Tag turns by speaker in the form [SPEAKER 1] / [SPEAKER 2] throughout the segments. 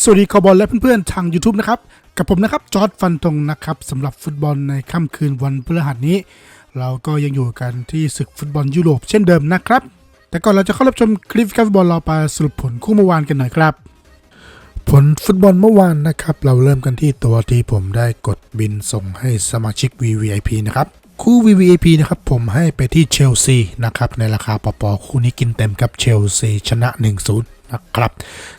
[SPEAKER 1] สวัสดีคอบอลและเพื่อนๆ ทาง YouTube นะครับ กับผมนะครับ จอร์ดฟันธงนะครับสำหรับฟุตบอลในค่ำคืนวันพฤหัสนี้ เราก็ยังอยู่กันที่ศึกฟุตบอลยุโรปเช่นเดิมนะครับ แต่ก่อนเราจะเข้ารับชมคลิปการฟุตบอลเราไปสรุปผลคู่เมื่อวานกันหน่อยครับ ผลฟุตบอลเมื่อวานนะครับ เราเริ่มกันที่ตัวที่ผมได้กดบินส่งให้สมาชิก VVIP นะครับคู่ VVIP นะครับผมให้ไปที่เชลซีนะครับในราคาปอๆคู่นี้กินเต็มครับเชลซีชนะ 1-0 นะครับ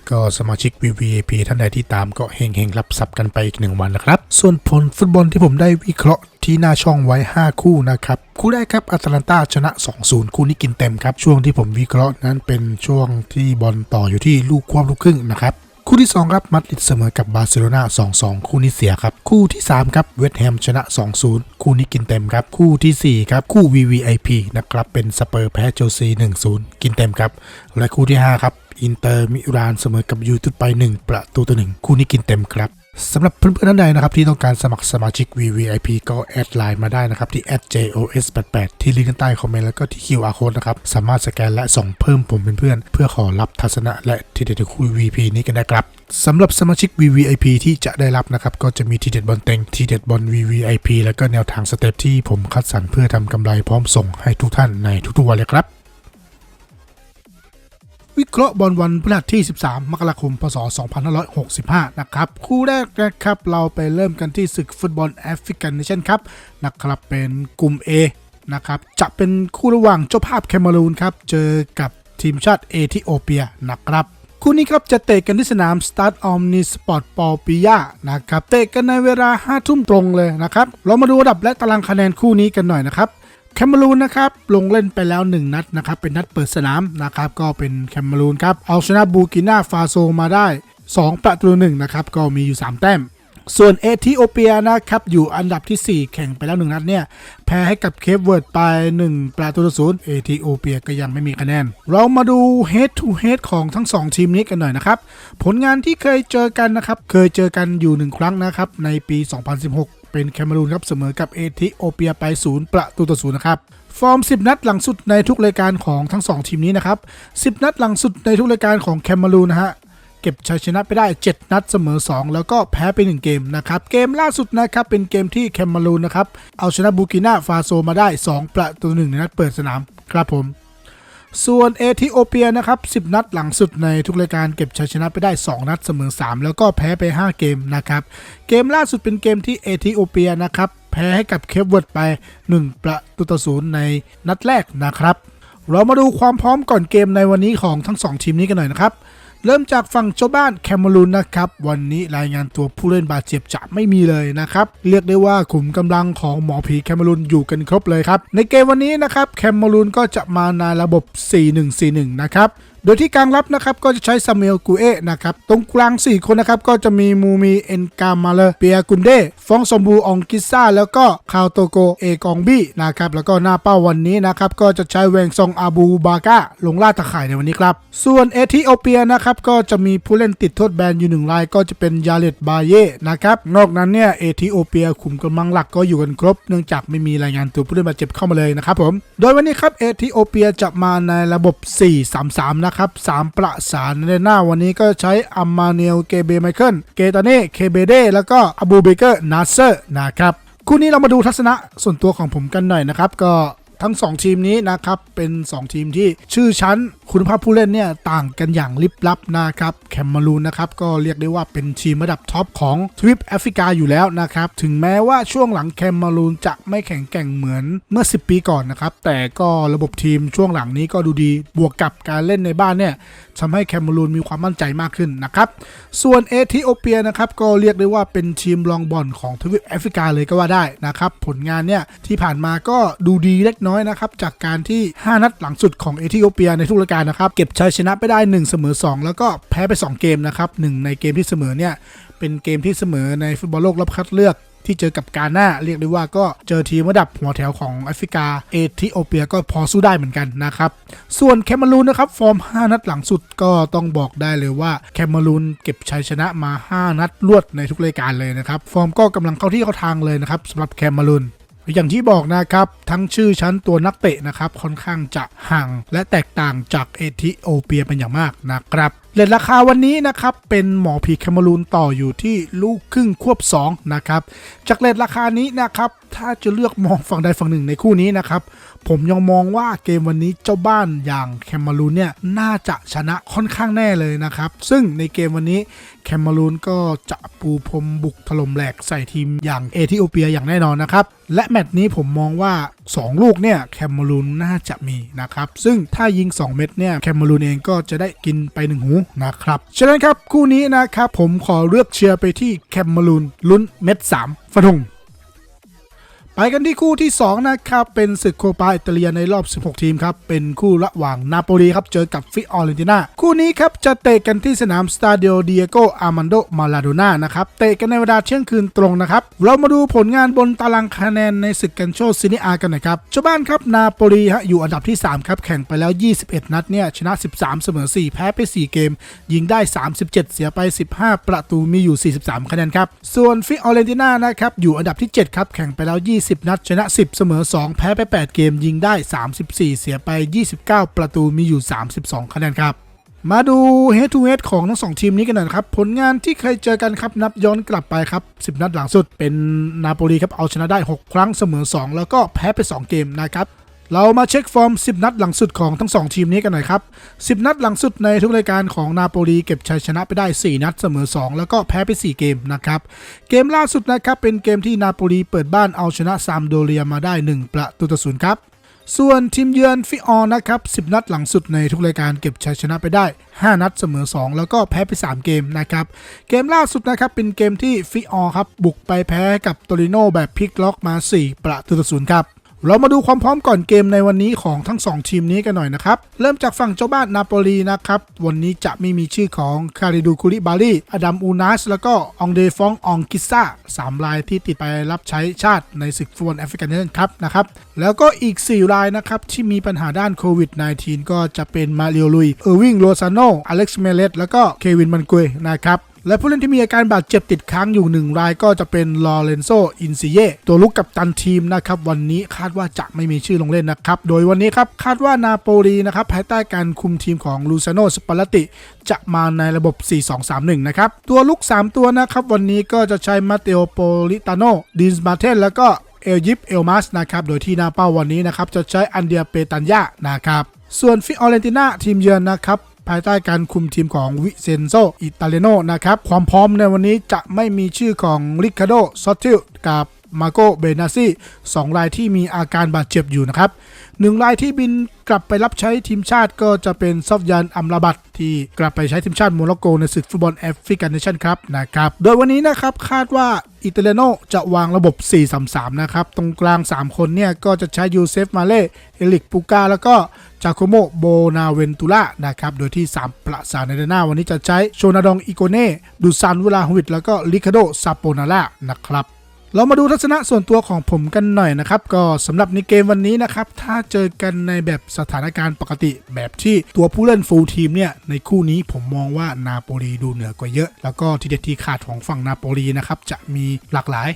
[SPEAKER 1] ก็สมาชิก VVIP ท่านใดที่ตามก็เฮงๆรับทรัพย์กันไปอีกหนึ่งวันนะครับ ส่วนผลฟุตบอลที่ผมได้วิเคราะห์ที่หน้าช่องไว้ 5 คู่นะครับ คู่แรกครับอัตแลนตาชนะ 2-0 คู่นี้กินเต็มครับ ช่วงที่ผมวิเคราะห์นั้นเป็นช่วงที่บอลต่ออยู่ที่ลูกควบลูกครึ่งนะครับคู่ที่ 2 ครับมาดริดเสมอกับบาร์เซโลนา2-2 คู่นี้เสียครับ คู่ที่ 3 ครับเวสต์แฮมชนะ 2-0 คู่นี้กินเต็มครับ คู่ทีสี่4 ครับ คู่ VVIP นะครับ เป็นสเปอร์แพ้เชลซี 1-0 กินเต็มครับ และคู่ที่ 5 ครับ อินเตอร์มิลานเสมอกับยูทูดไป 1 ประตูต่อ1คู่นี้กินเต็มครับสำหรับเพื่อนๆท่านใดนะครับที่ต้องการสมัครสมาชิก VVIP ก็แอดไลน์มาได้นะครับที่ @jos88 ที่ลิงก์ใต้คอมเมนต์แล้วก็ที่ QR code นะครับ สามารถสแกนและส่งเพิ่มผมเป็นเพื่อน เพื่อขอรับทัศนะและทีเด็ดคู่ VP นี้กันนะครับสำหรับสมาชิก VVIP ที่จะได้รับนะครับ ก็จะมีทีเด็ดบอลเต็งทีเด็ดบอล VVIP แล้วก็แนวทางสเต็ปที่ผมคัดสรรเพื่อทำกำไรพร้อมส่งให้ทุกท่านในทุกๆวันเลยครับ วิเคราะห์บอลวันพฤหัสที่ 13 มกราคม พศ 2565 นะครับ คู่แรกนะครับ เราไปเริ่มกันที่ศึกฟุตบอลแอฟริกันเนชั่นครับนะครับ เป็นกลุ่ม A นะครับ จะเป็นคู่ระหว่างเจ้าภาพแคมารูนครับ เจอกับทีมชาติเอธิโอเปียนะครับ คู่นี้ครับจะเตะกันที่สนามสตาร์ทออมนิสปอร์ตปอปิยานะครับ เตะกันในเวลา 5 ทุ่มตรงเลยนะครับ เรามาดูอันดับและตารางคะแนนคู่นี้กันหน่อยนะครับ แคมเมรูนนะครับลงเล่นไปแล้ว 1 นัดนะครับเป็นนัดเปิดสนามนะครับก็เป็นแคมเมรูนครับเอาชนะบูกินาฟาโซมาได้ 2 ประตูหนึ่งนะครับก็มีอยู่ 3 แต้ม ส่วนเอธิโอเปียนะครับอยู่อันดับทีสี่4 แข่งไปแล้ว 1 นัดเนี่ยแพ้ให้กับเคปเวิร์ดไป 1 ประตูต่อศูนย์เอธิโอเปียก็ยังไม่มีคะแนน เรามาดู head to head ของทั้ง 2 ทีมนี้กันหน่อยนะครับผลงานที่เคยเจอกันนะครับเคยเจอกันอยู่ 1 ครั้งนะครับในปี 2016 เป็นแคเมรูนครับเสมอกับเอธิโอเปียไป 0 ประตูต่อศูนย์นะครับฟอร์ม 10 นัดหลังสุดในทุกรายการของทั้ง 2 ทีมนี้นะครับ 10 นัดหลังสุดในทุกรายการของแคเมรูนนะฮะเก็บชัยชนะไปได้ 7 นัดเสมอ 2 แล้วก็แพ้ไป 1 เกมนะครับ เกมล่าสุดนะครับเป็นเกมที่แคเมรูนนะครับเอาชนะบูกินาฟาโซมาได้ 2 ประตูหนึ่งในนัดเปิดสนามครับผม ส่วนเอธิโอเปียนะครับ 10 นัดหลังสุดในทุกรายการเก็บชัยชนะไปได้ 2 นัดเสมอ 3 แล้วก็แพ้ไป 5 เกมนะครับ เกมล่าสุดเป็นเกมที่เอธิโอเปียนะครับ แพ้ให้กับเคปเวิร์ดไป 1 ประตูต่อศูนย์ในนัดแรกนะครับ เรามาดูความพร้อมก่อนเกมในวันนี้ของทั้ง 2 ทีมนี้กันหน่อยนะครับ เริ่มจากฝั่งเจ้าบ้านแคเมรูนนะครับ วันนี้รายงานตัวผู้เล่นบาดเจ็บจะไม่มีเลยนะครับ เรียกได้ว่าขุมกำลังของหมอผีแคเมรูนอยู่กันครบเลยครับ ในเกมวันนี้นะครับแคเมรูนก็จะมาในระบบ 4-1-4-1 นะครับ โดยที่กลางรับนะครับก็จะใช้ซามูเอลกูเอะนะครับตรงกลาง 4 คนนะครับก็จะมีมูมีเอ็นกามาเลเปียกุนเดฟองสมบูองกิซ่าแล้วก็คาวโตโกเอกองบี้นะครับแล้วก็หน้าเป้าวันนี้นะครับก็จะใช้แวงซองอาบูบาก้าลงล่าตะข่ายในวันนี้ครับส่วนเอธิโอเปียนะครับก็จะมีผู้เล่นติดโทษแบนอยู่หนึ่งรายก็จะเป็นยาเลตบาเย่นะครับนอกนั้นเนี่ยเอธิโอเปียขุมกำลังหลักก็อยู่กันครบ เนื่องจากไม่มีรายงานตัวผู้เล่นบาดเจ็บเข้ามาเลยนะครับผมโดยวันนี้ครับเอธิโอเปียจะมาในระบบ 4-3-3 นะครับครับ3ประสานในหน้าวันนี้ก็ใช้อัมมาเนียลเกเบไมเคิลเกตาเน่เคเบเดแล้วก็อบูเบเกอร์นาเซอร์นะครับคู่นี้เรามาดูทัศนะส่วนตัวของผมกันหน่อยนะครับก็ ทั้ง 2 ทีมนี้นะครับ เป็น 2 ทีมที่ชื่อชั้นคุณภาพผู้เล่นเนี่ยต่างกันอย่างลิบลับนะครับแคมมารูนนะครับก็เรียกได้ว่าเป็นทีมระดับท็อปของทวีปแอฟริกาอยู่แล้วนะครับ ถึงแม้ว่าช่วงหลังแคมมารูนจะไม่แข็งแกร่งเหมือนเมื่อ 10 ปีก่อนนะครับ แต่ก็ระบบทีมช่วงหลังนี้ก็ดูดีบวกกับการเล่นในบ้านเนี่ย ทำให้แคมรูนมีความมั่นใจมากขึ้นนะครับ ส่วนเอธิโอเปียนะครับก็เรียกได้ว่าเป็นทีมรองบอลของทวีปแอฟริกาเลยก็ว่าได้นะครับ ผลงานเนี่ยที่ผ่านมาก็ดูดีเล็กน้อยนะครับ จากการที่ 5 นัดหลังสุดของเอธิโอเปียในทุกรายการนะครับ เก็บชัยชนะไปได้ 1 เสมอ 2 แล้วก็แพ้ไป 2 เกมนะครับหนึ่งในเกมที่เสมอเนี่ย เป็นเกมที่เสมอในฟุตบอลโลกรอบคัดเลือกที่เจอกับกาหน้าเรียกได้ว่าก็เจอทีมระดับหัวแถวของแอฟริกา เอธิโอเปียก็พอสู้ได้เหมือนกันนะครับ ส่วนแคมารูนนะครับ ฟอร์ม 5 นัดหลังสุดก็ต้องบอกได้เลยว่าแคมารูนเก็บชัยชนะมา 5 นัดรวดในทุกรายการเลยนะครับ ฟอร์มก็กำลังเข้าที่เข้าทางเลยนะครับสำหรับแคมารูนอย่างที่บอกนะครับ ทั้งชื่อชั้นตัวนักเตะนะครับค่อนข้างจะห่างและแตกต่างจากเอธิโอเปียเป็นอย่างมากนะครับ เลทราคาวันนี้นะครับ เป็นหมอผีแคมารูนต่ออยู่ที่ลูกครึ่งควบ 2 นะครับ จากเลทราคานี้นะครับ ถ้าจะเลือกมองฝั่งใดฝั่งหนึ่งในคู่นี้นะครับ ผมยังมองว่าเกมวันนี้เจ้าบ้านอย่างแคมารูนเนี่ย น่าจะชนะค่อนข้างแน่เลยนะครับ ซึ่งในเกมวันนี้แคมารูนก็จะปูพรมบุกถล่มแหลกใส่ทีมอย่างเอธิโอเปียอย่างแน่นอนนะครับ และแมตช์นี้ผมมองว่า 2 ลูกเนี่ยแคมารูนน่าจะมีนะครับ ซึ่งถ้ายิง 2 เม็ดเนี่ยแคมารูนเองก็จะได้กินไป 1 หูนะครับ ฉะนั้นครับคู่นี้นะครับผมขอเลือกเชียร์ไปที่แคมารูนลุ้นเม็ด3ฟันธง ไปกันที่คู่ที่ 2 นะครับ เป็นศึกโคปาอิตาเลียในรอบ 16 ทีมครับ เป็นคู่ระหว่างนาโปลีครับ เจอกับฟิออเรนตินาคู่นี้ครับ จะเตะกันที่สนามสตาเดิโอเดียโกอาร์มันโดมาลาโดน่านะครับ เตะกันในเวลาเที่ยงคืนตรงนะครับ เรามาดูผลงานบนตารางคะแนนในศึกกันโชซินิอากันหน่อยครับเจ้าบ้านครับนาโปลีฮะอยู่อันดับที่ 3 ครับ แข่งไปแล้ว 21 นัดเนี่ยชนะ 13 เสมอ 4 แพ้ไป 4 เกม ยิงได้ 37 เสียไป 15 ประตูมีอยู่ 43 คะแนนครับส่วนฟิออเรนตินานะครับอยู่อันดับที่ 7 ครับแข่งไปแล้ว20นัด ชนะ 10 เสมอ 2 แพ้ไป 8 เกมยิงได้ 34 เสียไป 29 ประตูมีอยู่ 32 คะแนนครับ มาดู head to head ของทั้งสองทีมนี้กันหน่อยครับ ผลงานที่เคยเจอกันครับ นับย้อนกลับไปครับ 10 นัดหลังสุด เป็นนาโปลีครับเอาชนะได้ 6 ครั้งเสมอ 2 แล้วก็แพ้ไป 2 เกมนะครับ เรามาเช็คฟอร์ม 10 นัดหลังสุดของทั้ง 2 ทีมนี้กันหน่อยครับ 10 นัดหลังสุดในทุกรายการของนาโปลีเก็บชัยชนะไปได้ 4 นัดเสมอ 2 แล้วก็แพ้ไป 4 เกมนะครับ เกมล่าสุดนะครับเป็นเกมที่นาโปลีเปิดบ้านเอาชนะซามโดเรียมาได้ 1 ประตูต่อศูนย์ครับส่วนทีมเยือนฟิออนะครับ 10 นัดหลังสุดในทุกรายการเก็บชัยชนะไปได้ 5 นัดเสมอ 2 แล้วก็แพ้ไป 3 เกมนะครับ เกมล่าสุดนะครับเป็นเกมที่ฟิออครับบุกไปแพ้กับโตริโนแบบพลิกล็อกมา 4 ประตูต่อศูนย์ครับ เรามาดูความพร้อมก่อนเกมในวันนี้ของทั้ง 2 ทีมนี้กันหน่อยนะครับ เริ่มจากฝั่งเจ้าบ้านนาโปลีนะครับ วันนี้จะไม่มีชื่อของคาริดูคุริบาลีอดัมอูนัสแล้วก็องเดฟององกิซ่าสามรายที่ติดไปรับใช้ชาติในศึกฟุตบอลแอฟริกันเนชั่นครับนะครับแล้วก็อีก 4 รายนะครับ ที่มีปัญหาด้านโควิด -19 ก็จะเป็นมาริโอลุยเออร์วิงโรซาโนอเล็กซ์เมเลสแล้วก็เควินมันกุยนะครับ และผู้เล่นที่มีอาการบาดเจ็บติดค้างอยู่หนึ่งรายก็จะเป็นลอเรนโซอินซิเยตัวลุกกับตันทีมนะครับวันนี้คาดว่าจะไม่มีชื่อลงเล่นนะครับ โดยวันนี้ครับคาดว่านาโปลีนะครับภายใต้การคุมทีมของลูซาโนสปาลติ จะมาในระบบ 4-2-3-1 นะครับ ตัวลุก 3 ตัวนะครับ วันนี้ก็จะใช้มาเตโอโปลิตาโนดินส์มาเทนแล้วก็เอลยิปเอลมัสนะครับ โดยที่หนาเป้าวันนี้นะครับ จะใช้อันเดียเปตันยานะครับ ส่วนฟิออเรนตินาทีมเยือนนะครับ ภายใต้การคุมทีมของวิเซนโซอิตาเลโนนะครับ ความพร้อมในวันนี้จะไม่มีชื่อของริคาโดซอตติลกับ มาโกเบนาซี่สองรายที่มีอาการบาดเจ็บอยู่นะครับหนึ่งรายที่บินกลับไปรับใช้ทีมชาติก็จะเป็นซอฟยันอัมราบัตที่กลับไปใช้ทีมชาติโมร็อกโกในศึกฟุตบอลแอฟริกันเนชั่นครับนะครับ โดยวันนี้นะครับคาดว่าอิตาเลโนจะวางระบบ 4-3-3 นะครับ ตรงกลาง 3 คนเนี่ย ก็จะใช้ยูเซฟมาเล่ เอลิกปูกาแล้วก็จาโคโมโบนาเวนตุล่านะครับ โดยที่ 3 ประสานในด้านหน้าวันนี้จะใช้โชนาดองอิโกเน่ดูซานเวลาฮวิดแล้วก็ลิคาโดซาโปนาล่านะครับ เรามาดูทัศนะส่วนตัวของผมกันหน่อยนะครับ ก็สำหรับในเกมวันนี้นะครับ ถ้าเจอกันในแบบสถานการณ์ปกติ แบบที่ตัวผู้เล่นฟูลทีมเนี่ย ในคู่นี้ผมมองว่านาโปลีดูเหนือกว่าเยอะ แล้วก็ทีเด็ดทีขาดของฝั่งนาโปลีนะครับ จะมีหลากหลาย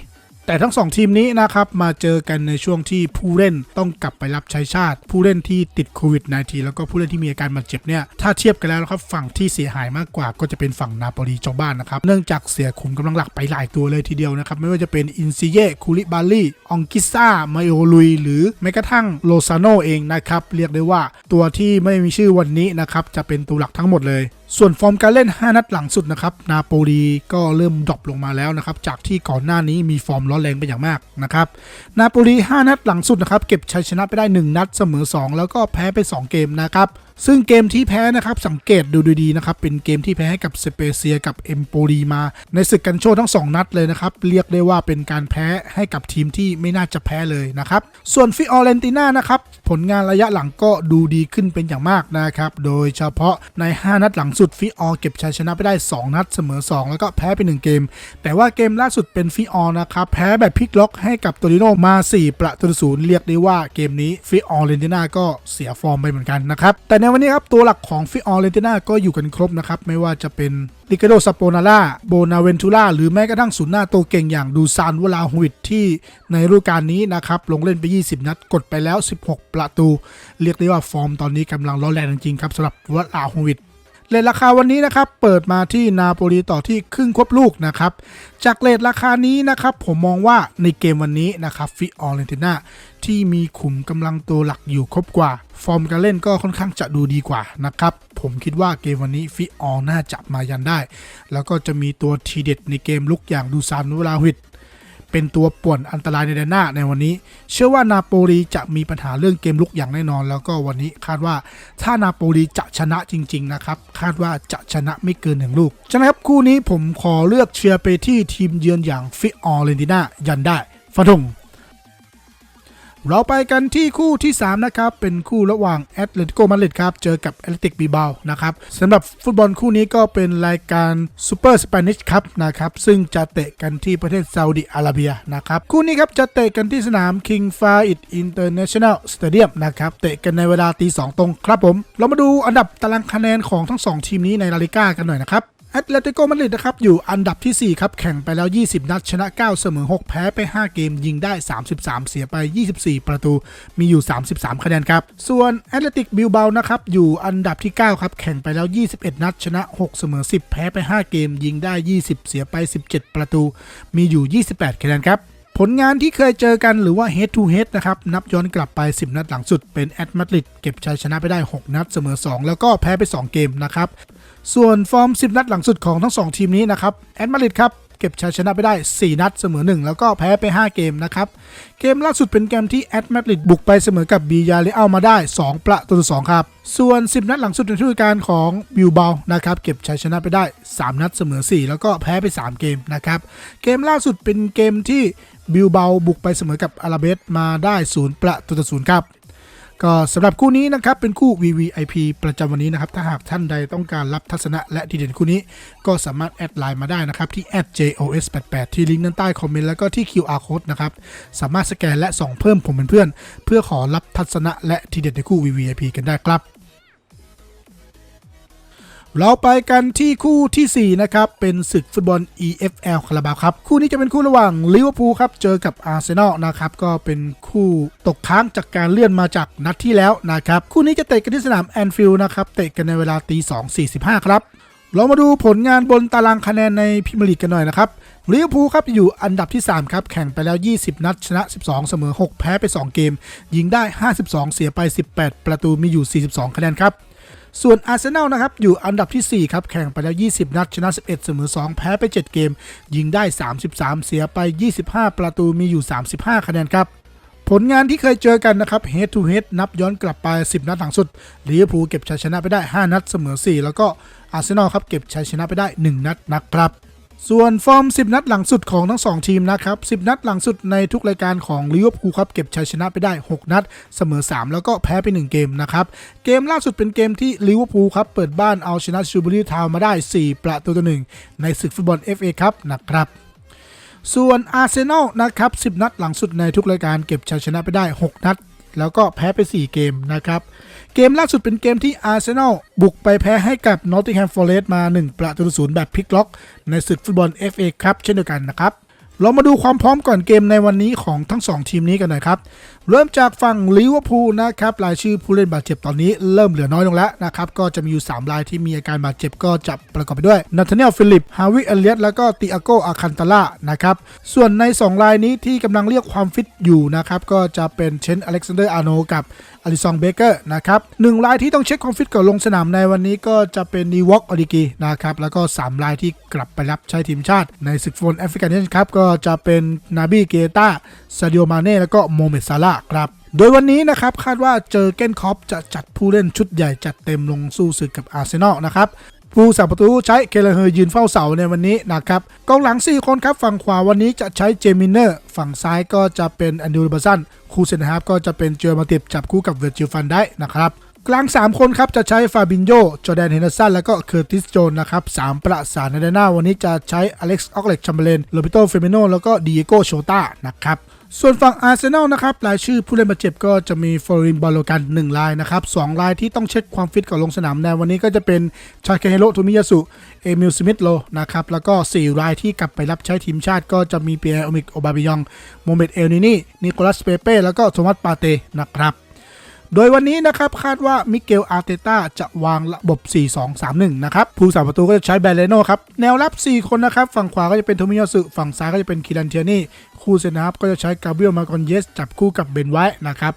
[SPEAKER 1] แต่ทั้ง 2 ทีมนี้นะครับมาเจอกันในช่วงที่ผู้เล่นต้องกลับไปรับใช้ชาติ ผู้เล่นที่ติดโควิด -19 แล้วก็ผู้เล่นที่มีอาการบาดเจ็บเนี่ยถ้าเทียบกันแล้วครับฝั่งที่เสียหายมากกว่าก็จะเป็นฝั่งนาโปลีเจ้าบ้านนะครับเนื่องจากเสียขุมกำลังหลักไปหลายตัวเลยทีเดียวนะครับไม่ว่าจะเป็นอินซิเย่คูลิบาลีองกิซ่ามาโอลุย หรือแม้กระทั่งโลซาโนเองนะครับเรียกได้ว่าตัวที่ไม่มีชื่อวันนี้นะครับจะเป็นตัวหลักทั้งหมดเลย ส่วนฟอร์มการเล่น 5 นัดหลังสุดนะครับ นาโปลีก็เริ่มดรอปลงมาแล้วนะครับ จากที่ก่อนหน้านี้มีฟอร์มร้อนแรงไปอย่างมากนะครับ นาโปลี 5 นัดหลังสุดนะครับ เก็บชัยชนะไปได้ 1 นัดเสมอ 2 แล้วก็แพ้ไป 2 เกมนะครับ ซึ่งเกมที่แพ้นะครับ สังเกตดูดีๆนะครับ เป็นเกมที่แพ้ให้กับสเปเซียกับเอมโปลีมา ในศึกกันโชว์ทั้ง 2 นัดเลยนะครับ เรียกได้ว่าเป็นการแพ้ให้กับทีมที่ไม่น่าจะแพ้เลยนะครับ ส่วนฟิออเรนติน่านะครับ ผลงานระยะหลังก็ดูดีขึ้นเป็นอย่างมากนะครับ โดยเฉพาะใน 5 นัดหลังสุดฟิออเก็บชัยชนะไปได้ 2 นัดเสมอ 2 แล้วก็แพ้ไป1เกม แต่ว่าเกมล่าสุดเป็นฟิออนะครับแพ้แบบพลิกล็อกให้กับโตริโนมา 4 ประตูศูนย์เรียกได้ว่าเกมนี้ฟิออเรนติน่าก็เสียฟอร์มไปเหมือนกันนะครับแต่ในวันนี้ครับ ตัวหลักของฟิออเรนติน่าก็อยู่กันครบนะครับ ไม่ว่าจะเป็นลิกาโดซาโปนาล่าโบนาเวนตูล่าหรือแม้กระทั่งศูนย์หน้าตัวเก่งอย่างดูซานวลาฮวิดที่ในฤดูกาลนี้นะครับ ลงเล่นไป 20 นัด กดไปแล้ว 16 ประตู เรียกได้ว่าฟอร์มตอนนี้กำลังร้อนแรงจริงๆครับสำหรับวลาฮวิดเลทราคาวันนี้นะครับ เปิดมาที่นาโปลีต่อที่ครึ่งควบลูกนะครับ จากเลทราคานี้นะครับ ผมมองว่าในเกมวันนี้นะครับฟิออเรนติน่า ที่มีขุมกำลังตัวหลักอยู่ครบกว่า ฟอร์มการเล่นก็ค่อนข้างจะดูดีกว่านะครับ ผมคิดว่าเกมวันนี้ฟิออน่าจะมายันได้ แล้วก็จะมีตัวทีเด็ดในเกมลุกอย่างดูซานวลาวิดเป็นตัวป่วนอันตรายในแดนหน้าในวันนี้ เชื่อว่านาโปลีจะมีปัญหาเรื่องเกมลุกอย่างแน่นอน แล้วก็วันนี้คาดว่าถ้านาโปลีจะชนะจริง ๆ นะครับ คาดว่าจะชนะไม่เกินหนึ่งลูกฉะนั้นครับคู่นี้ผมขอเลือกเชียร์ไปที่ทีมเยือนอย่างฟิออเรนติน่ายันได้ฟันธง เราไปกันที่คู่ที่ 3 นะครับ เป็นคู่ระหว่างแอตเลติโกมาดริดครับ เจอกับแอตเลติกบีบานะครับสำหรับฟุตบอลคู่นี้ก็เป็นรายการซูเปอร์สเปนิชครับนะครับ ซึ่งจะเตะกันที่ประเทศซาอุดิอาระเบียนะครับ คู่นี้ครับจะเตะกันที่สนาม King Fahd International Stadium นะครับ เตะกันในเวลาตีสองตรงครับผม เรามาดูอันดับตารางคะแนนของทั้ง 2 ทีมนี้ในลาลิก้ากันหน่อยนะครับ แอตเลติโกมาดริดนะครับอยู่อันดับทีสี่ 4 ครับ แข่งไปแล้ว 20 นัด ชนะ 9 เสมอ 6 แพ้ไป 5 เกม ยิงได้ 33 เสียไป 24 ประตู มีอยู่ 33 คะแนนครับ ส่วนแอตเลติกบิลเบานะครับอยู่อันดับที่ 9 ครับ แข่งไปแล้ว 21 นัด ชนะ 6 เสมอ 10 แพ้ไป 5 เกม ยิงได้ 20 เสียไป 17 ประตู มีอยู่ 28 คะแนนครับผลงานที่เคยเจอกันหรือว่า head to head นะครับ นับย้อนกลับไป 10 นัดหลังสุดเป็นแอตมาดริดเก็บชัยชนะไปได้ 6 นัดเสมอ 2 แล้วก็แพ้ไป 2 เกมนะครับ ส่วนฟอร์ม 10 นัดหลังสุดของทั้ง 2 ทีมนี้นะครับแอตมาดริดครับเก็บชัยชนะไปได้ 4 นัดเสมอ 1 แล้วก็แพ้ไป 5 เกมนะครับ เกมล่าสุดเป็นเกมที่แอตมาดริดบุกไปเสมอกับบียาเรอัลมาได้ 2 ประตูต่อ2ครับ ส่วน 10 นัดหลังสุดในฤดูกาลของบิวเบานะครับเก็บชัยชนะไปได้ 3 นัดเสมอ 4 แล้วก็แพ้ไป 3 เกมนะครับเกมล่าสุดเป็นเกมที่บิวเบาบุกไปเสมอกับอาราเบสมาได้ 0 ประตูต่อ0ครับ ก็สำหรับคู่นี้นะครับเป็นคู่ VVIP ประจำวันนี้นะครับ ถ้าหากท่านใดต้องการรับทัศนะและทีเด่นคู่นี้ ก็สามารถแอดไลน์มาได้นะครับ ที่ @jos88 ที่ลิงก์ด้านใต้คอมเมนต์แล้วก็ที่ QR code นะครับ สามารถสแกนและส่องเพิ่มผมเป็นเพื่อน เพื่อขอรับทัศนะและทีเด็ดในคู่ VVIP กันได้ครับ เราไปกันที่คู่ทีสี่ 4 นะครับ เป็นศึกฟุตบอล EFL คาราบาวครับ คู่นี้จะเป็นคู่ระหว่างลิเวอร์พูลครับ เจอกับอาร์เซนอลนะครับ ก็เป็นคู่ตกค้างจากการเลื่อนมาจากนัดที่แล้วนะครับ คู่นี้จะเตะกันที่สนามแอนฟิลด์นะครับ เตะกันในเวลาตี2 45ครับเรามาดูผลงานบนตารางคะแนนในพรีเมียร์ลีกกันหน่อยนะครับลิเวอร์พูลครับอยู่อันดับที่ 3 ครับ แข่งไปแล้ว 20 นัด ชนะ 12 เสมอ 6 แพ้ไป 2 เกม ยิงได้ 52 เสียไป 18 ประตูมีอยู่ 42 คะแนนครับ ส่วนอาร์เซนอลนะครับอยู่อันดับที่ 4 ครับ แข่งไปแล้ว 20 นัด ชนะ 11 เสมอ 2 แพ้ไป 7 เกม ยิงได้ 33 เสียไป 25 ประตูมีอยู่ 35 คะแนนครับ ผลงานที่เคยเจอกันนะครับ head to head นับย้อนกลับไป 10 นัดหลังสุดลิเวอร์พูลเก็บชัยชนะไปได้ 5 นัดเสมอ 4 แล้วก็อาร์เซนอลครับเก็บชัยชนะไปได้ 1 นัดนะครับ ส่วนฟอร์ม 10 นัดหลังสุดของทั้ง 2 ทีมนะครับ 10 นัดหลังสุดในทุกรายการของลิเวอร์พูลครับเก็บชัยชนะไปได้ 6 นัด เสมอ 3 แล้วก็แพ้ไป 1 เกมนะครับ เกมล่าสุดเป็นเกมที่ลิเวอร์พูลครับเปิดบ้านเอาชนะชูบูรีทาวมาได้ 4 ประตูต่อหนึ่งในศึกฟุตบอล FA ครับนะครับส่วนอาร์เซนอลนะครับ 10 นัดหลังสุดในทุกรายการเก็บชัยชนะไปได้ 6 นัด แล้วก็แพ้ไป 4 เกมนะครับ เกมล่าสุดเป็นเกมที่อาร์เซนอลบุกไปแพ้ให้กับนอตติงแฮมฟอร์เรสต์มา 1 ประตูศูนย์แบบพลิกล็อก ในศึกฟุตบอล FA ครับเช่นเดียวกันนะครับเรามาดูความพร้อมก่อนเกมในวันนี้ของทั้ง 2 ทีมนี้กันหน่อยครับ เริ่มจากฝั่งลิเวอร์พูลนะครับรายชื่อผู้เล่นบาดเจ็บตอนนี้เริ่มเหลือน้อยลงแล้วนะครับก็จะมีอยู่ 3 รายที่มีอาการบาดเจ็บก็จะประกอบไปด้วยนาธาเนียลฟิลิปฮาวิเอเลียตแล้วก็ติอาโกอาคันตาล่านะครับส่วนใน 2 รายนี้ที่กำลังเรียกความฟิตอยู่นะครับก็จะเป็นเชนอเล็กซานเดอร์อาร์โนกับอลิซองเบเกอร์นะครับหนึ่งรายที่ต้องเช็คความฟิตก่อนลงสนามในวันนี้ก็จะเป็นนีวอกออดิกีนะครับแล้วก็ 3 รายที่กลับไปรับใช้ทีมชาติในศึกฟุตบอลแอฟริกันเนชั่นครับก็จะเป็นนาบีเกตาซาดิโอมาเน่แล้วก็โมเมดซาลาห์ครับ โดยวันนี้นะครับคาดว่าเจอเกนคอปจะจัดผู้เล่นชุดใหญ่จัดเต็มลงสู้ศึกกับอาร์เซนอลนะครับผู้สับประตูใช้เคเลเฮย์ยืนเฝ้าเสาในวันนี้นะครับกองหลัง 4 คนครับ ฝั่งขวาวันนี้จะใช้เจมินเนอร์ ฝั่งซ้ายก็จะเป็นแอนดูรบัสันคูเซนฮาร์ฟก็จะเป็นเจอมาติบจับคู่กับเวอร์จิฟันได้นะครับกลาง 3 คนครับจะใช้ฟาบินโยจอแดนเฮนเดอร์สัน แล้วก็เคอร์ติสโจนนะครับสามประสานในด้านหน้าวันนี้จะใช้อเล็กซ์ออกเล็กชัมเบเลนโรบิโตเฟเมโนแล้วก็ดิเอโกโชตานะครับ ส่วนฝั่งอาร์เซนอลนะครับรายชื่อผู้เล่นบาดเจ็บก็จะมีฟอรินบอลโลกัน1รายนะครับสองรายที่ต้องเช็คความฟิตก่อนลงสนามในวันนี้ก็จะเป็นชาเคเฮโรโทมิยาสุเอมิลสมิธโลนะครับแล้วก็ 4 รายที่กลับไปรับใช้ทีมชาติ ก็จะมีเปียร์โอมิกโอบาบิยองโมเมตเอลนินี่นิโคลัสเปเป้แล้วก็โทมัสปาเตนะครับ โดยวันนี้นะครับคาดว่ามิเกลอาร์เตต้าจะวางระบบ 4-2-3-1 นะครับ ผู้สาประตูก็จะใช้แบรเลโนครับ แนวรับ 4 คนนะครับ ฝั่งขวาก็จะเป็นโทมิโยสึฝั่งซ้ายก็จะเป็นคิรันเทียนี่ คู่เซนะครับก็จะใช้กาเบรียลมาคอนเยส จับคู่กับเบนไว้นะครับ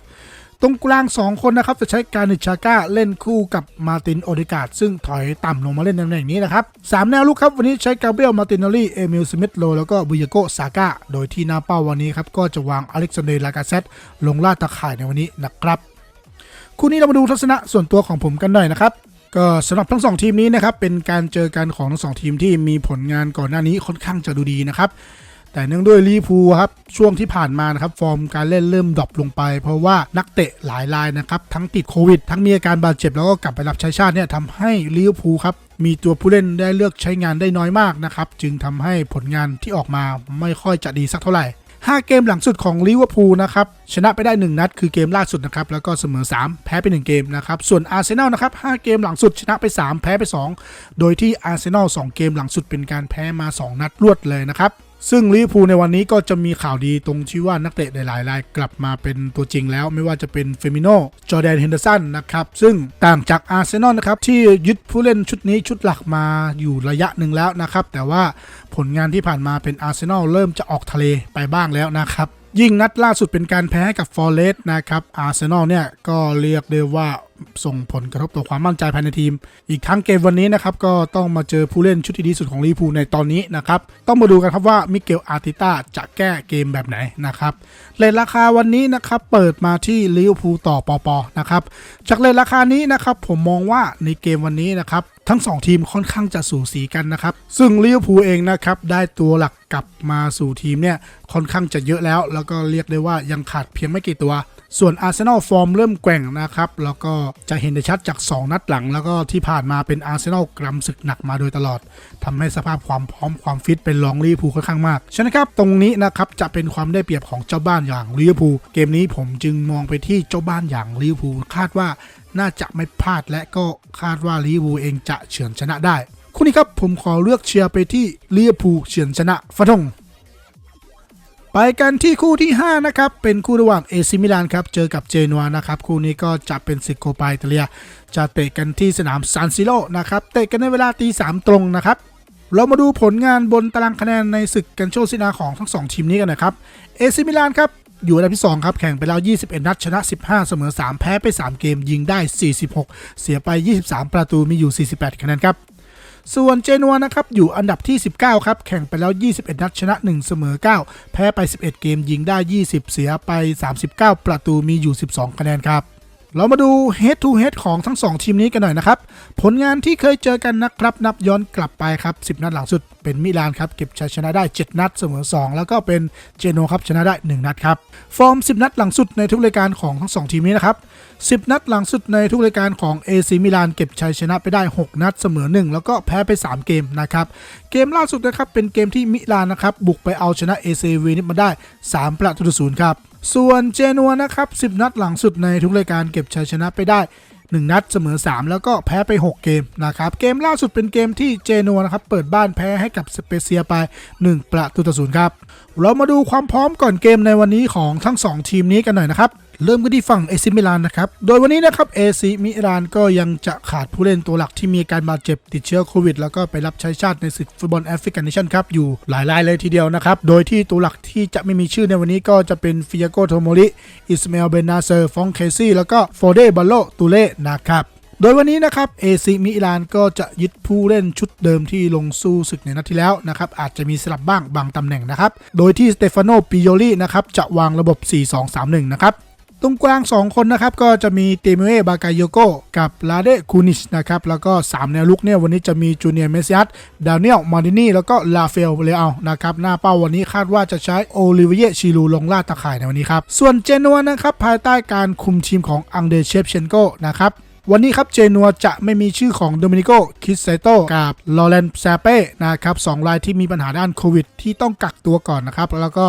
[SPEAKER 1] ตรงกลาง 2 คนนะครับจะใช้การนิชาก้าเล่นคู่กับมาตินโอเดกาดซึ่งถอยต่ำลงมาเล่นตำแหน่งนี้นะครับสามแนวลุกครับ วันนี้ใช้กาเบรียลมาตินอลีเอมิลสมิธโลแล้วก็บุยโกซาก้าโดยที่หน้าเป้าวันนี้ครับ ก็จะวางอเล็กซานเดร์ลากาเซตลงลาดตะข่ายในวันนี้นะครับ คู่นี้เรามาดูทัศนะส่วนตัวของผมกันหน่อยนะครับก็สำหรับทั้งสองทีมนี้นะครับเป็นการเจอกันของทั้งสองทีมที่มีผลงานก่อนหน้านี้ค่อนข้างจะดูดีนะครับแต่เนื่องด้วยลีพูครับช่วงที่ผ่านมานะครับฟอร์มการเล่นเริ่มดรอปลงไป เพราะว่านักเตะหลายรายนะครับทั้งติดโควิด ทั้งมีอาการบาดเจ็บแล้วก็กลับไปรับใช้ชาติเนี่ยทำให้ลิเวอร์พูลครับมีตัวผู้เล่นได้เลือกใช้งานได้น้อยมากนะครับจึงทำให้ผลงานที่ออกมาไม่ค่อยจะดีสักเท่าไหร่ 5 เกมหลังสุดของลิเวอร์พูลนะครับ ชนะไปได้ 1 นัด คือเกมล่าสุดนะครับ แล้วก็เสมอ 3 แพ้ไป 1 เกมนะครับ ส่วนอาร์เซนอลนะครับ 5 เกมหลังสุดชนะไป 3 แพ้ไป 2 โดยที่อาร์เซนอล 2 เกมหลังสุดเป็นการแพ้มา 2 นัดรวดเลยนะครับ ซึ่งลิเวอร์พูลในวันนี้ก็จะมีข่าวดีตรงที่ว่านักเตะหลาย ๆ รายกลับมาเป็นตัวจริงแล้วไม่ว่าจะเป็นเฟมิโนจอแดนเฮนเดอร์สันนะครับ ซึ่งต่างจากอาร์เซนอลนะครับ ที่ยึดผู้เล่นชุดนี้ชุดหลักมาอยู่ระยะหนึ่งแล้วนะครับ แต่ว่าผลงานที่ผ่านมาเป็นอาร์เซนอลเริ่มจะออกทะเลไปบ้างแล้วนะครับ ยิ่งนัดล่าสุดเป็นการแพ้กับฟอร์เรสต์นะครับอาร์เซนอลเนี่ยก็เรียกได้ว่าส่งผลกระทบต่อความมั่นใจภายในทีม อีกทั้งเกมวันนี้นะครับก็ต้องมาเจอผู้เล่นชุดที่ดีสุดของลิเวอร์พูลในตอนนี้นะครับต้องมาดูกันครับว่ามิเกลอาร์ติต้าจะแก้เกมแบบไหนนะครับเลทราคาวันนี้นะครับเปิดมาที่ลิเวอร์พูลต่อปอปอนะครับจากเลทราคานี้นะครับผมมองว่าในเกมวันนี้นะครับ ทั้ง 2 ทีมค่อนข้างจะสูสีกันนะครับ ซึ่งลิเวอร์พูลเองนะครับได้ตัวหลักกลับมาสู่ทีมเนี่ยค่อนข้างจะเยอะแล้ว แล้วก็เรียกได้ว่ายังขาดเพียงไม่กี่ตัว ส่วนอาร์เซนอลฟอร์มเริ่มแกว่งนะครับ แล้วก็จะเห็นได้ชัดจาก 2 นัดหลัง แล้วก็ที่ผ่านมาเป็นอาร์เซนอลกรำศึกหนักมาโดยตลอดทำให้สภาพความพร้อมความฟิตเป็นรองลิเวอร์พูลค่อนข้างมากฉะนั้นครับตรงนี้นะครับจะเป็นความได้เปรียบของเจ้าบ้านอย่างลิเวอร์พูลเกมนี้ผมจึงมองไปที่เจ้าบ้านอย่างลิเวอร์พูลคาดว่าน่าจะไม่พลาดและก็คาดว่าลิเวอร์พูลเองจะเฉือนชนะได้คู่นี้ครับผมขอเลือกเชียร์ไปที่ลิเวอร์พูลเฉือนชนะฟะทง ไปกันที่คู่ที่ 5 นะครับ เป็นคู่ระหว่างเอซิมิลานครับ เจอกับเจนัวนะครับ คู่นี้ก็จะเป็นศึกโคปาอิตาเลีย จะเตะกันที่สนามซานซิโรนะครับ เตะกันในเวลาตีสามตรงนะครับ เรามาดูผลงานบนตารางคะแนนในศึกกันโชซินาของทั้ง 2 ทีมนี้กันนะครับ เอซิมิลานครับ อยู่อันดับที่ 2 ครับ แข่งไปแล้ว 21 นัดชนะ 15 เสมอ 3 แพ้ไป 3 เกมยิงได้ 46 เสียไป 23 ประตูมีอยู่ 48 คะแนนครับ ส่วนเจนัวนะครับอยู่อันดับที่ 19 ครับ แข่งไปแล้ว 21 นัดชนะ 1 เสมอ 9 แพ้ไป 11 เกมยิงได้ 20 เสียไป 39 ประตูมีอยู่ 12 คะแนนครับ เรามาดู head to head ของทั้ง 2 ทีมนี้กันหน่อยนะครับ ผลงานที่เคยเจอกันนะครับ นับย้อนกลับไปครับ 10 นัดหลังสุดเป็นมิลานครับ เก็บชัยชนะได้ 7 นัดเสมอ 2 แล้วก็เป็นเจโนครับชนะได้ 1 นัดครับ ฟอร์ม 10 นัดหลังสุดในทุกรายการของทั้ง 2 ทีมนี้นะครับ 10 นัดหลังสุดในทุกรายการของ AC มิลานเก็บชัยชนะไปได้ 6 นัดเสมอ 1 แล้วก็แพ้ไป 3 เกมนะครับ เกมล่าสุดนะครับเป็นเกมที่มิลานนะครับบุกไปเอาชนะ AC เวนิสมาได้ 3 ประตูศูนย์ครับ ส่วนเจนัวนะครับ 10 นัดหลังสุดในทุกรายการเก็บชัยชนะไปได้ 1 นัดเสมอ 3 แล้วก็แพ้ไป 6 เกมนะครับ เกมล่าสุดเป็นเกมที่เจนัวนะครับเปิดบ้านแพ้ให้กับสเปเซียไป 1 ประตูต่อศูนย์ครับ เรามาดูความพร้อมก่อนเกมในวันนี้ของทั้ง 2 ทีมนี้กันหน่อยนะครับเริ่มกันที่ฝั่งเอซิมิลานนะครับ โดยวันนี้นะครับเอซิมิลานก็ยังจะขาดผู้เล่นตัวหลักที่มีการบาดเจ็บติดเชื้อโควิด แล้วก็ไปรับใช้ชาติในศึกฟุตบอลแอฟริกันเนชั่นครับอยู่หลายรายเลยทีเดียวนะครับ โดยที่ตัวหลักที่จะไม่มีชื่อในวันนี้ก็จะเป็นฟิยาโกโทโมริอิสมาเอลเบนาเซอร์ฟองเคซี่แล้วก็โฟเดบัลโลตูเล่นะครับโดยวันนี้นะครับเอซิมิลานก็จะยึดผู้เล่นชุดเดิมที่ลงสู้ศึกในนัดที่แล้วนะครับอาจจะมีสลับบ้างบางตำแหน่งนะครับ โดยที่สเตฟานโนปิโยลีนะครับจะวางระบบ 4-2-3-1 นะครับ ตรงกลาง 2 คนนะครับ ก็จะมีเตเมเอบากายโยโกกับลาเดคูนิชนะครับ แล้วก็ 3 แนวลุกเนี่ย วันนี้จะมีจูเนียร์เมซิอัสดาเนียลมาร์ดินีแล้วก็ลาเฟลเลอานะครับ หน้าเป้าวันนี้คาดว่าจะใช้โอลิเวียชิลูลงล่าดตะข่ายในวันนี้ครับ ส่วนเจนัวนะครับภายใต้การคุมทีมของอังเดเชฟเชนโกนะครับวันนี้ครับเจนัวจะไม่มีชื่อของโดมินิโกคิสเซโตกับลอเรนซาเป้นะครับสองรายที่มีปัญหาด้านโควิด ที่ต้องกักตัวก่อนนะครับ แล้วก็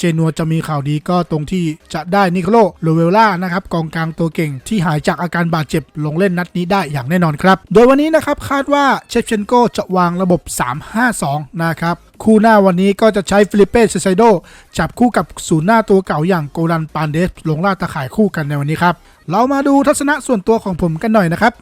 [SPEAKER 1] เจนัวจะมีข่าวดีก็ตรงที่จะได้นิโคลโลเวลล่านะครับกองกลางตัวเก่งที่หายจากอาการบาดเจ็บลงเล่นนัดนี้ได้อย่างแน่นอนครับ โดยวันนี้นะครับคาดว่าเชฟเชนโกจะวางระบบ 3-5-2 นะครับคู่หน้าวันนี้ก็จะใช้ฟิลิปเป้เซไซโดจับคู่กับศูนย์หน้าตัวเก่าอย่างโกลันปานเดสลงล่าตะข่ายคู่กันในวันนี้ครับเรามาดูทัศนะส่วนตัวของผมกันหน่อยนะครับ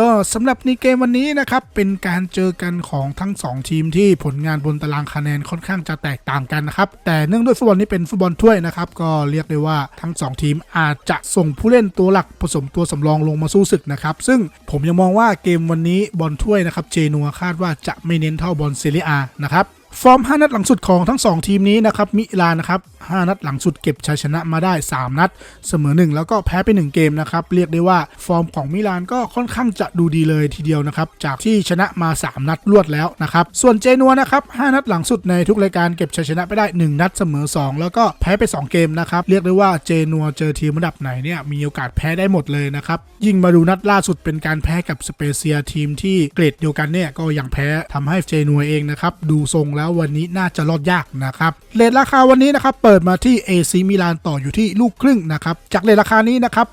[SPEAKER 1] ก็สำหรับในเกมวันนี้นะครับ เป็นการเจอกันของทั้ง 2 ทีมที่ผลงานบนตารางคะแนนค่อนข้างจะแตกต่างกันนะครับ แต่เนื่องด้วยฟุตบอลนี้เป็นฟุตบอลถ้วยนะครับ ก็เรียกได้ว่าทั้ง 2 ทีมอาจจะส่งผู้เล่นตัวหลักผสมตัวสำรองลงมาสู้ศึกนะครับ ซึ่งผมยังมองว่าเกมวันนี้บอลถ้วยนะครับเจนัวคาดว่าจะไม่เน้นเท่าบอลเซเรียนะครับ ฟอร์ม 5 นัดหลังสุดของทั้ง 2 ทีมนี้นะครับมิลานนะครับ 5 นัดหลังสุดเก็บชัยชนะมาได้ 3 นัด เสมอ 1 แล้วก็แพ้ไป 1 เกมนะครับ เรียกได้ว่าฟอร์มของมิลานก็ค่อนข้างจะดูดีเลยทีเดียวนะครับ จากที่ชนะมา 3 นัดรวดแล้วนะครับ ส่วนเจนัวนะครับ 5 นัดหลังสุดในทุกรายการเก็บชัยชนะไปได้ 1 นัดเสมอ 2 แล้วก็แพ้ไป 2 เกมนะครับ เรียกได้ว่าเจนัวเจอทีมระดับไหนเนี่ยมีโอกาสแพ้ได้หมดเลยนะครับ ยิ่งมาดูนัดล่าสุดเป็นการแพ้กับสเปเซียทีมที่เกรดเดียวกันเนี่ยก็ยังแพ้ทำให้เจนัวเองนะครับดูทรงแล้วแล้ววันนี้น่าจะรอดยากนะครับเลทราคาวันนี้นะครับเปิดมาที่ AC มิลานต่ออยู่ที่ลูกครึ่งนะครับจากเลทราคานี้นะครับ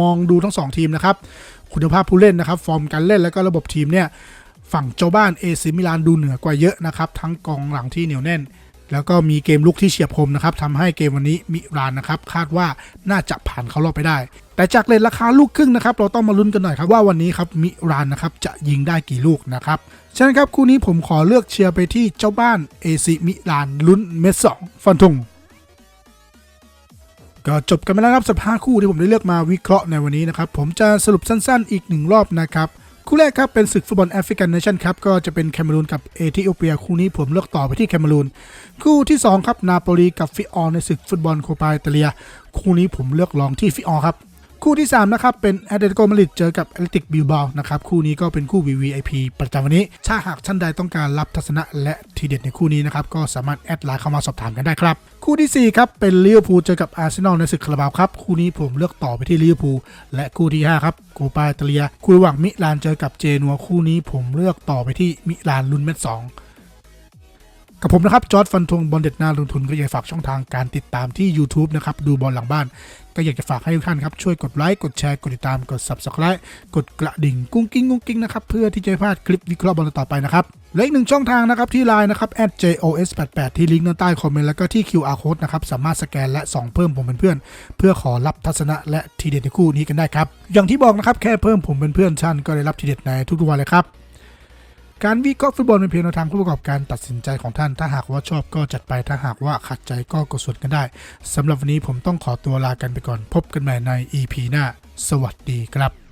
[SPEAKER 1] มองดูทั้ง 2 ทีมนะครับคุณภาพผู้เล่นนะครับฟอร์มการเล่นแล้วก็ระบบทีมเนี่ยฝั่งเจ้าบ้าน AC มิลานดูเหนือกว่าเยอะนะครับทั้งกองหลังที่เหนียวแน่นแล้วก็มีเกมลุกที่เฉียบคมนะครับทำให้เกมวันนี้มิรานนะครับ คาดว่าน่าจะผ่านเข้ารอบไปได้ แต่จากเลทราคาลูกครึ่งนะครับเราต้องมาลุ้นกันหน่อยครับว่าวันนี้ครับมิรานนะครับจะยิงได้กี่ลูกนะครับฉะนั้นครับคู่นี้ผมขอเลือกเชียร์ไปที่เจ้าบ้านเอซิมิลานลุ้นเมสสองฟันธงก็จบกันไปแล้วครับสัปดาห์คู่ที่ผมได้เลือกมาวิเคราะห์ในวันนี้นะครับผมจะสรุปสั้นๆ อีกหนึ่งรอบนะครับคู่แรกครับเป็นศึกฟุตบอลแอฟริกันเนชั่นครับก็จะเป็นแคเมรูนกับเอธิโอเปียคู่นี้ผมเลือกต่อไปที่แคเมรูนคู่ที่2ครับนาโปลีกับฟิออในศึกฟุตบอลโคปาอิตาเลีย คู่นี้ผมเลือกลองที่ฟิออครับ คู่ที่ 3 นะครับ เป็นแอตเลติโกมาดริดเจอกับแอตเลติกบิลบานะครับ คู่นี้ก็เป็นคู่ VVIP ประจำวันนี้ ถ้าหากท่านใดต้องการรับทัศนะและทีเด็ดในคู่นี้นะครับ ก็สามารถแอดไลน์เข้ามาสอบถามกันได้ครับ คู่ทีสี่4 ครับ เป็นลิเวอร์พูลเจอกับอาร์เซนอลในศึกคาราบาวครับ คู่นี้ผมเลือกต่อไปที่ลิเวอร์พูลและคู่ที่ 5 ครับโกปาอิตเลีย คู่ระหว่างมิลานเจอกับเจนัวคู่นี้ผมเลือกต่อไปที่มิลานลุ้นเม็ดสอง กับผมนะครับ จอร์ดฟันธงบอลเด็ดหน้าลงทุนก็อยากฝากช่องทางการติดตามที่ YouTube นะครับ ดูบอลหลังบ้าน ก็อยากจะฝากให้ทุกท่านครับ ช่วยกดไลค์ กดแชร์ กดติดตาม กด Subscribe กดกระดิ่ง กุ้งกิ้งกุ้งกิ้งนะครับ เพื่อที่จะไม่พลาดคลิปวิเคราะห์บอลต่อไปนะครับ และอีกหนึ่งช่องทางนะครับที่ไลน์นะครับ @jos88 ที่ลิงก์ด้านใต้คอมเมนต์แล้วก็ที่ QR code นะครับสามารถสแกนและส่องเพิ่มผมเป็นเพื่อน เพื่อขอรับทัศนะและทีเด็ดในคู่นี้กันได้ครับอย่างที่บอกนะครับแค่เพิ่มผมเป็นเพื่อนท่านก็ได้รับทีเด็ดในทุกๆวันเลยครับ การวิเคราะห์ฟุตบอลเป็นเพียงแนวทางผู้ประกอบการตัดสินใจของท่าน ถ้าหากว่าชอบก็จัดไป ถ้าหากว่าขัดใจก็กดส่วนกันได้ สำหรับวันนี้ผมต้องขอตัวลากันไปก่อน พบกันใหม่ใน EP หน้า สวัสดีครับ